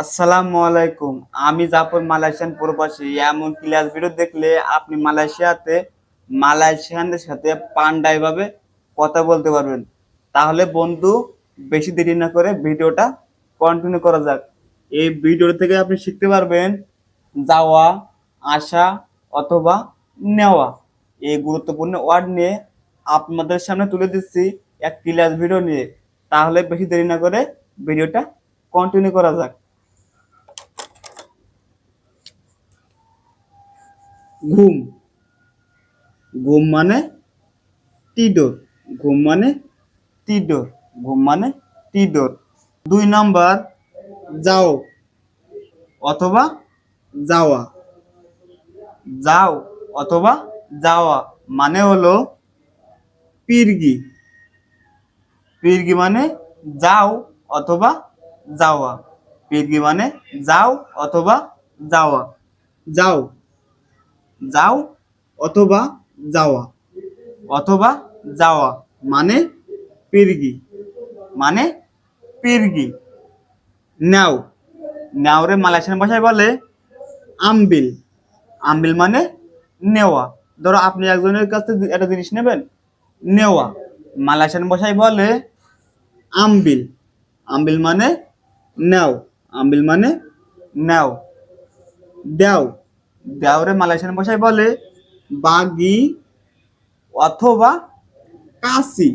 আসসালামু আলাইকুম। আমি জাফর মালয়েশিয়ান প্রবাসী। এমন ক্লাস ভিডিও দেখলে আপনি মালয়েশিয়াতে, মালয়েশিয়ানদের সাথে পান্ডাই ভাবে কথা বলতে পারবেন। তাহলে বন্ধু, বেশি দেরি না করে ভিডিওটা কন্টিনিউ করা যাক। এই ভিডিও থেকে আপনি শিখতে পারবেন যাওয়া, আসা অথবা নেওয়া। এই গুরুত্বপূর্ণ ওয়ার্ড নিয়ে আপনাদের সামনে তুলে দিচ্ছি এক ক্লাস ভিডিও নিয়ে। তাহলে বেশি দেরি না করে ভিডিওটা কন্টিনিউ করা যাক। ঘুম। ঘুম মানে টিডোর। ঘুম মানে টিডোর। ঘুম মানে টিডোর। দুই নাম্বার, যাও অথবা যাওয়া। যাও অথবা যাওয়া মানে হলো পিরগি। পিরগি মানে যাও অথবা যাওয়া। পিরগি মানে যাও অথবা যাওয়া। যাও। যাও অথবা যাওয়া। অথবা যাওয়া মানে পিরগি। মানে পিরগি। নাও। নাওরে মালয়েশিয়ান ভাষায় বলে আমবিল। আমবিল মানে নেওয়া। ধরো আপনি একজনের কাছ থেকে একটা জিনিস নেবেন, নেওয়া। মালয়েশিয়ান ভাষায় বলে আমবিল। আমবিল মানে নাও। আমবিল মানে নাও। দাও। দেওরে মালয়েশিয়ান ভাষায় বলে বাগি অথবা কাশি।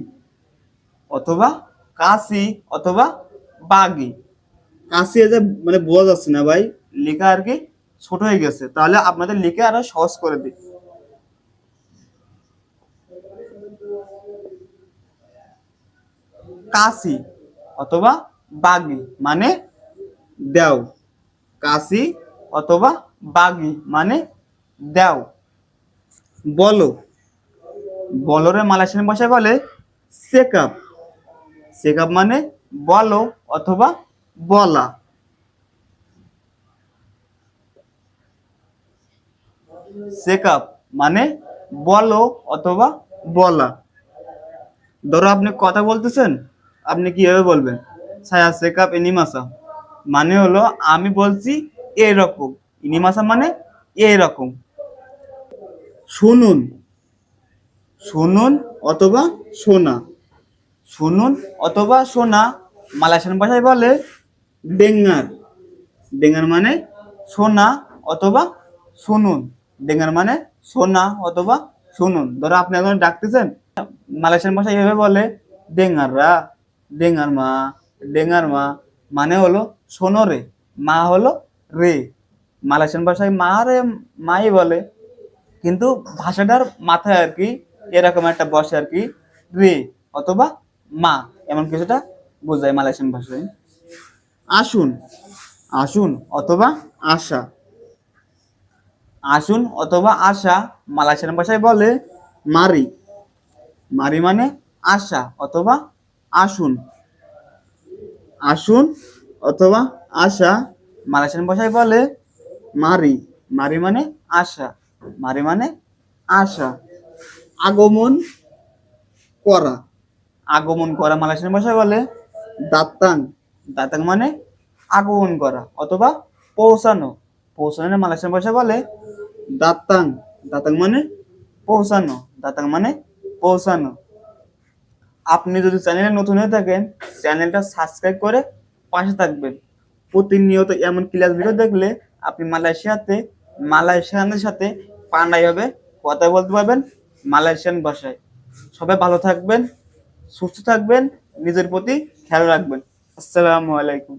অথবা কাশি অথবা বাগি। কাশি যে মানে বোঝা যাচ্ছে না ভাই। লেখা আর কি ছোট হয়ে গেছে। তাহলে আপনাদের লিখে আরও সহজ করে দিই। কাশি অথবা বাগি মানে দেও। কাশি অথবা বাগি মানে দেও। বলো। বলরে মালয়েশিয়ান ভাষায় বলে সেকআপ সেকআপ মানে বলো অথবা বলা। সেকআপ মানে বলো অথবা বলা। ধরো আপনি কথা বলতেছেন, আপনি কীভাবে বলবেন? ছায়া সেকআপ এনিমাসা। মানে হলো আমি বলছি এরকম। ইনিমাসা মানে এরকম শুনুন শুনুন অথবা সোনা শুনুন অথবা সোনা মালয়েশিয়ান ভাষায় বলে ডেঙ্গার। ডেঙ্গার মানে সোনা অথবা শুনুন। ডেঙ্গার মানে সোনা অথবা শুনুন। ধরো আপনি এখন ডাকতেছেন, মালয়েশিয়ান ভাষায় এভাবে বলে ডেঙ্গাররা। ডেঙ্গার মা ডেঙ্গার মা মানে হলো শোনো রে, মা হলো রে। মালয়েশিয়ান ভাষায় মা রে মাই বলে। কিন্তু ভাষাটার মাথায় আর কি এরকম একটা বসে আর কি রে অথবা মা, এমন কিছুটা বোঝায় মালয়েশিয়ান ভাষায়। আসুন আসুন অথবা আশা। আসুন অথবা আশা, মালয়েশিয়ান ভাষায় বলে মারি। মারি মানে আশা অথবা আসুন। আসুন অথবা আশা, মালয়েশিয়ান ভাষায় বলে মারি মারি মানে আশা, মারি মানে আশা। আগমন করা। আগমন করা মালয়েশিয়ান ভাষায় বলে দাতাং দাতাং মানে আগমন করা অথবা পৌঁছানো। পৌঁছানো মালয়েশিয়ান ভাষায় বলে দাতাং দাতাং মানে পৌঁছানো। দাতাং মানে পৌঁছানো। আপনি যদি চ্যানেলে নতুন হয়ে থাকেন, চ্যানেলটা সাবস্ক্রাইব করে পাশে থাকবেন। প্রতিনিয়ত এমন ক্লাস ভিডিও দেখলে আপনি মালয়েশিয়াতে, মালয়েশিয়ানের সাথে পান্ডাই হবে কথা বলতে পারবেন, মালয়েশিয়ান ভাষায়। সবাই ভালো থাকবেন, সুস্থ থাকবেন, নিজের প্রতি খেয়াল রাখবেন। আসসালামু আলাইকুম।